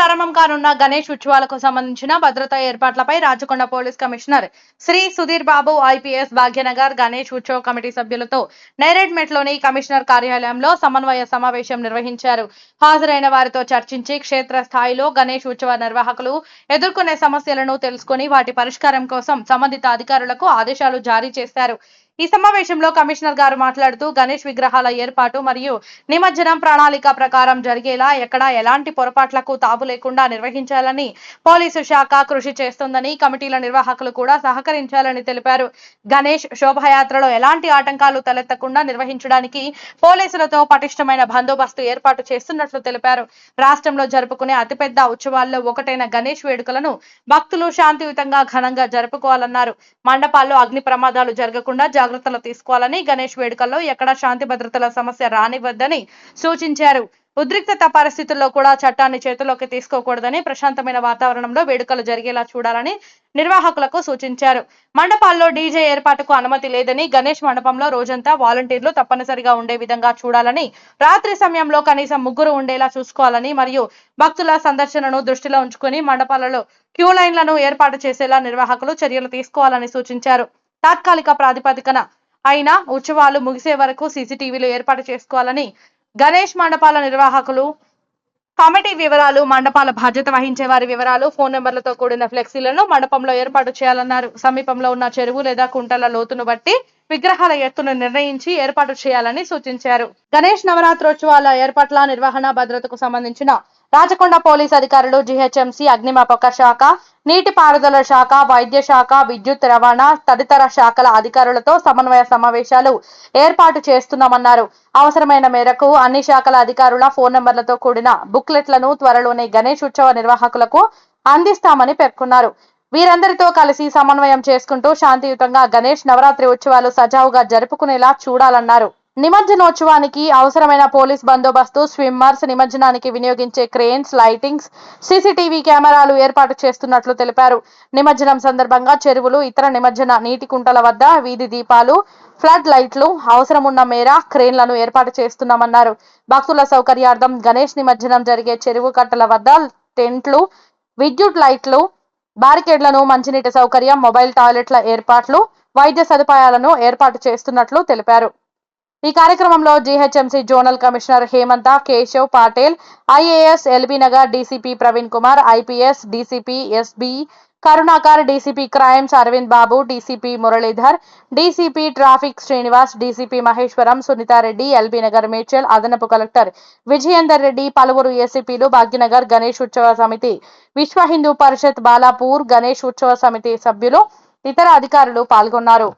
ప్రారంభం కానున్న గణేష్ ఉత్సవాలకు సంబంధించిన భద్రతా ఏర్పాట్లపై Rachakonda police commissioner Shri Sudheer Babu IPS Bhagyanagar Ganesh ఉత్సవ కమిటీ సభ్యులతో నేరేడ్మెట్లోని కమిషనర్ కార్యాలయంలో సమన్వయ సమావేశం నిర్వహించారు. హాజరైన వారితో చర్చించి క్షేత్ర స్థాయిలో గణేష్ ఉత్సవ నిర్వాహకులు ఎదుర్కొనే సమస్యలను తెలుసుకుని వాటి పరిష్కారం కోసం సంబంధిత అధికారులకు ఆదేశాలు జారీ చేశారు. ఈ సమావేశంలో కమిషనర్ గారు మాట్లాడుతూ గణేష్ విగ్రహాల ఏర్పాటు మరియు నిమజ్జనం ప్రణాళిక ప్రకారం జరిగేలా ఎక్కడ ఎలాంటి పొరపాట్లకు తావు లేకుండా నిర్వహించాలని పోలీసు శాఖ కృషి చేస్తుందని కమిటీల నిర్వాహకులు కూడా సహకరించాలని తెలిపారు. గణేష్ శోభయాత్రలో ఎలాంటి ఆటంకాలు తలెత్తకుండా నిర్వహించడానికి పోలీసులతో పటిష్టమైన బందోబస్తు ఏర్పాటు చేస్తున్నట్లు తెలిపారు. రాష్ట్రంలో జరుపుకునే అతిపెద్ద ఉత్సవాల్లో ఒకటైన గణేష్ వేడుకలను భక్తులు శాంతియుతంగా ఘనంగా జరుపుకోవాలన్నారు. మండపాల్లో అగ్ని ప్రమాదాలు జరగకుండా జాగ్రత్తలు తీసుకోవాలని గణేష్ వేడుకల్లో ఎక్కడా శాంతి భద్రతల సమస్య రానివ్వద్దని సూచించారు. ఉద్రిక్తత పరిస్థితుల్లో కూడా చట్టాన్ని చేతుల్లోకి తీసుకోకూడదని ప్రశాంతమైన వాతావరణంలో వేడుకలు జరిగేలా చూడాలని నిర్వాహకులకు సూచించారు. మండపాల్లో డీజే ఏర్పాటుకు అనుమతి లేదని గణేష్ మండపంలో రోజంతా వాలంటీర్లు తప్పనిసరిగా ఉండే విధంగా చూడాలని రాత్రి సమయంలో కనీసం ముగ్గురు ఉండేలా చూసుకోవాలని మరియు భక్తుల సందర్శనను దృష్టిలో ఉంచుకుని మండపాలలో క్యూ లైన్లను ఏర్పాటు చేసేలా నిర్వాహకులు చర్యలు తీసుకోవాలని సూచించారు. తాత్కాలిక ప్రాతిపదికన అయిన ఉత్సవాలు ముగిసే వరకు సీసీటీవీలు ఏర్పాటు చేసుకోవాలని గణేష్ మండపాల నిర్వాహకులు కమిటీ వివరాలు మండపాల బాధ్యత వహించే వారి వివరాలు ఫోన్ నెంబర్లతో కూడిన ఫ్లెక్సీలను మండపంలో ఏర్పాటు చేయాలన్నారు. సమీపంలో ఉన్న చెరువు లేదా కుంటల లోతును బట్టి విగ్రహాల ఎత్తును నిర్ణయించి ఏర్పాటు చేయాలని సూచించారు. గణేష్ నవరాత్రోత్సవాల ఏర్పాట్ల నిర్వహణ భద్రతకు సంబంధించిన రాచకొండ పోలీస్ అధికారులు జీహెచ్ఎంసీ అగ్నిమాపక శాఖ నీటిపారుదల శాఖ వైద్య శాఖ విద్యుత్ రవాణా తదితర శాఖల అధికారులతో సమన్వయ సమావేశాలు ఏర్పాటు చేస్తున్నామన్నారు. అవసరమైన మేరకు అన్ని శాఖల అధికారుల ఫోన్ నెంబర్లతో కూడిన బుక్లెట్లను త్వరలోనే గణేష్ ఉత్సవ నిర్వాహకులకు అందిస్తామని పేర్కొన్నారు. వీరందరితో కలిసి సమన్వయం చేసుకుంటూ శాంతియుతంగా గణేష్ నవరాత్రి ఉత్సవాలు సజావుగా జరుపుకునేలా చూడాలన్నారు. నిమజ్జనోత్సవానికి అవసరమైన పోలీస్ బందోబస్తు స్విమ్మర్స్ నిమజ్జనానికి వినియోగించే క్రేన్స్ లైటింగ్స్ సీసీటీవీ కెమెరాలు ఏర్పాటు చేస్తున్నట్లు తెలిపారు. నిమజ్జనం సందర్భంగా చెరువులు ఇతర నిమజ్జన నీటి కుంటల వద్ద వీధి దీపాలు ఫ్లడ్ లైట్లు అవసరమున్న మేర క్రేన్లను ఏర్పాటు చేస్తున్నామన్నారు. భక్తుల సౌకర్యార్థం గణేష్ నిమజ్జనం జరిగే చెరువు కట్టల వద్ద టెంట్లు విద్యుత్ లైట్లు బారికేడ్లను మంచినీటి సౌకర్యం మొబైల్ టాయిలెట్ల ఏర్పాట్లు వైద్య సదుపాయాలను ఏర్పాటు చేస్తున్నట్లు తెలిపారు. ఈ కార్యక్రమంలో GHMC zonal commissioner Hemantha Keshav Patel IAS LB Nagar DCP Praveen Kumar IPS DCP SB Karunakar DCP crimes Aravind Babu DCP Muralidhar DCP traffic Srinivas DCP Maheshwaram Sunitha Reddy LB Nagar Medchal అదనపు కలెక్టర్ విజయేందర్ రెడ్డి పలువురు ఏసీపీలు భాగ్యనగర్ గణేష్ ఉత్సవ సమితి విశ్వ హిందూ పరిషత్ బాలాపూర్ గణేష్ ఉత్సవ సమితి సభ్యులు ఇతర అధికారులు పాల్గొన్నారు.